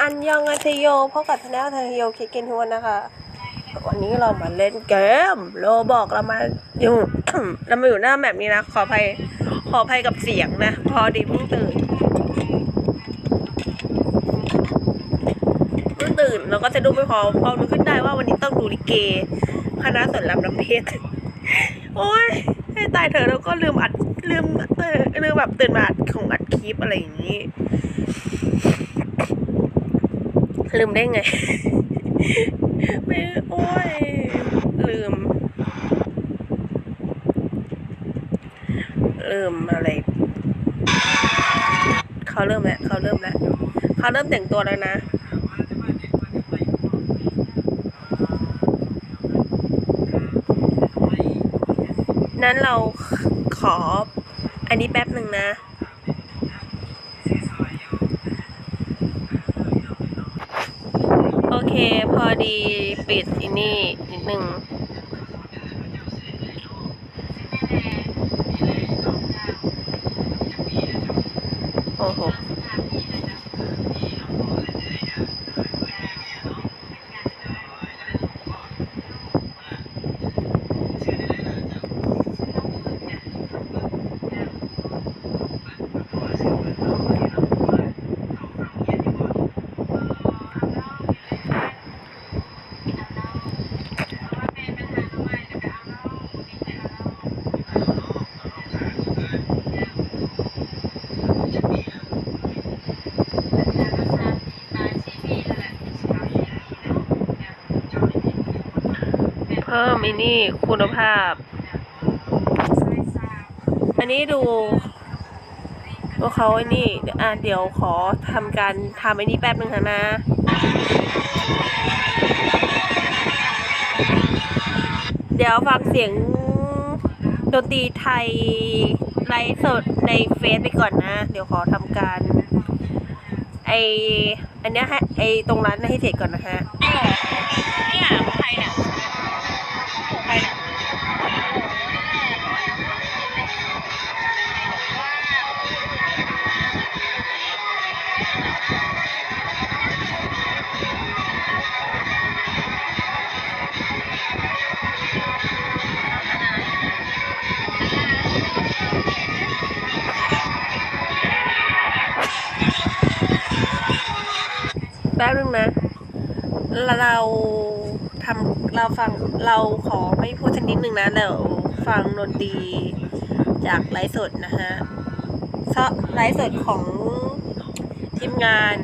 อันยองอาเทโยพบกับทนายทนายโยคิดกินทวนนะคะ วันนี้เรามาเล่นเกมโลบอกเรามาอยู่ เรามาอยู่หน้าแบบนี้นะ ขออภัยขออภัยกับเสียงนะ พอดีเพิ่งตื่นเพิ่งตื่นแล้วก็จะดูไม่พอพอนึกขึ้นได้ว่าวันนี้ต้องดูลิเก คณะสอนรำน้ำเพชรโอ้ยให้ตายเถอะแล้วก็ลืมอัดลืมเออลืมแบบตื่นมาอัดของอัดคลิปอะไรอย่างนี้ ลืมได้ไง ไม่โอ้ย ลืม ลืมอะไรเขาเริ่มแล้วเขาเริ่มแล้วเขาเริ่มแต่งตัวแล้วนะนั้นเราขออันนี้แป๊บหนึ่งนะ โอเค พอดีปิดอันนี่นิดนึง โอ้โห เพิ่มอันนี่คุณภาพ อันนี้ดูว่าเขาไอ้นี่เดี๋ยวอะเดี๋ยวขอทำการทำไอ้นี่แป๊บหนึ่งค่ะนะเดี๋ยวฟังเสียงดนตรีไทยไลฟ์สดในเฟซไปก่อนนะ เดี๋ยวขอทำการ ไออันนี้ยให้ไอตรงนั้นให้เสร็จก่อนนะฮะเนี่ยของใครเนี่ย แป๊บนึงนะ เราทำเราฟังเราขอไม่พูดชนิดหนึ่งนะเดี๋ยวฟังดนตรีจากไลฟ์สดนะฮะเพราะไลฟ์สดของทีมงาน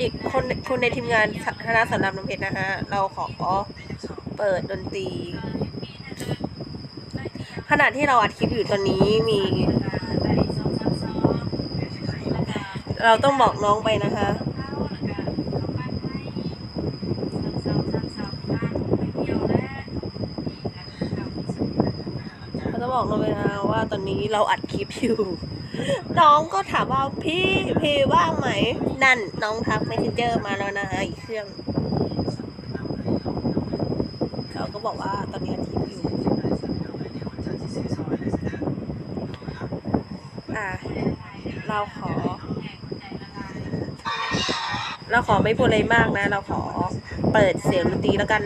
อีกคนคนในทีมงานคณะสอนรามน้ำเพชรนะฮะ เราขอเปิดดนตรีขณะที่เราอัดคลิปอยู่ตอนนี้มี เราต้องบอกน้องไปนะคะ เขาจะ บอกเราไปนะว่าตอนนี้เราอัดคลิปอยู่ น้องก็ถามว่าพี่พี่ว่างไหม นั่น น้องทัก messenger มาแล้วนะอีกเครื่องเขาก็บอกว่าตอนนี้อัดคลิปอยู่อะเราขอ เราขอไม่พูดอะไรมากนะ เราขอเปิดเสียงดนตรีแล้วกัน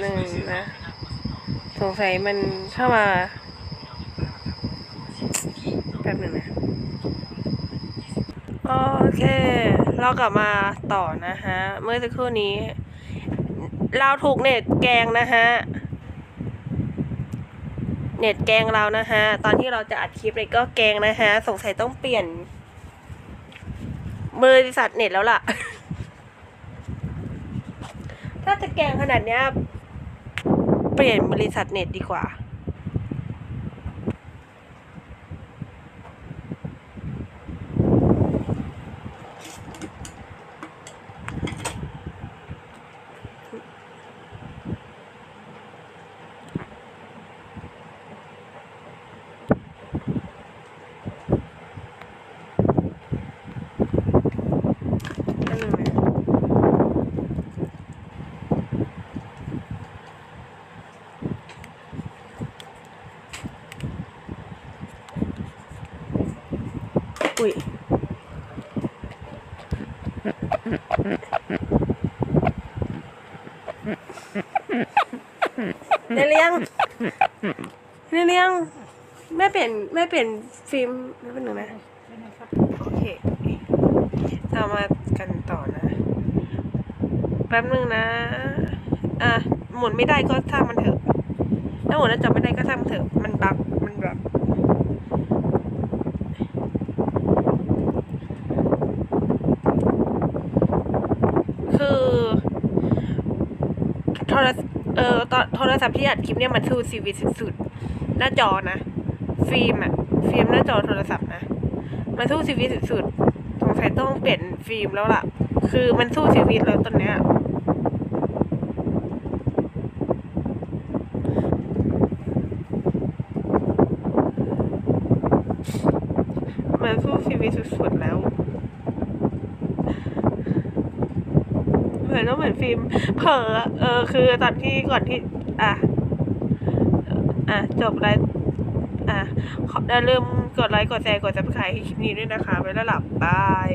แป๊บนึงนะ สงสัยมันเข้ามาแป๊บหนึ่งนะ โอเค เรากลับมาต่อนะฮะ เมื่อสักครู่นี้ เราถูกเน็ตแกงนะฮะ เน็ตแกงเรานะฮะ ตอนที่เราจะอัดคลิปเลยก็แกงนะฮะ สงสัยต้องเปลี่ยนบริษัทเน็ตแล้วล่ะ ถ้าจะแกงขนาดเนี้ย เปลี่ยนบริษัทเน็ตดีกว่า อันนึงนะอุ้ย เรียงเรียงแม่เปลี่ยนแม่เปลี่ยนฟิล์มไม่เป็นหนึ่งนะโอเคเรามากันต่อนะ แป๊บนึงนะ อะ หมุนไม่ได้ก็ช่างมันเถอะ ถ้าหมุนแล้วจับไม่ได้ก็ช่างมันเถอะ มันบักมันแบบ คือโทรศเอ่อตอนโท รศัพท์ที่อัดคลิปเนี่ยมันสู้ซีวีสุดๆหน้าจอนะ ฟิล์มอะฟิล์มหน้าจอโทรศัพท์นะ มันสู้ชีวิตสุดๆสงสัยต้องเปลี่ยนฟิล์มแล้วล่ะ คือมันสู้ชีวิตแล้วตอนเนี้ยมันสู้ชีวิตสุดๆแล้วเหมือนต้องเหมือนฟิล์มเผลอเออคือตอนที่ก่อนที่ อะ อะ จบไลฟ์อะขออย่าลืมกดไลค์ กดแชร์ กดซับสไครต์คลิปนี้ด้วยนะคะ ไว้แล้วหลับบาย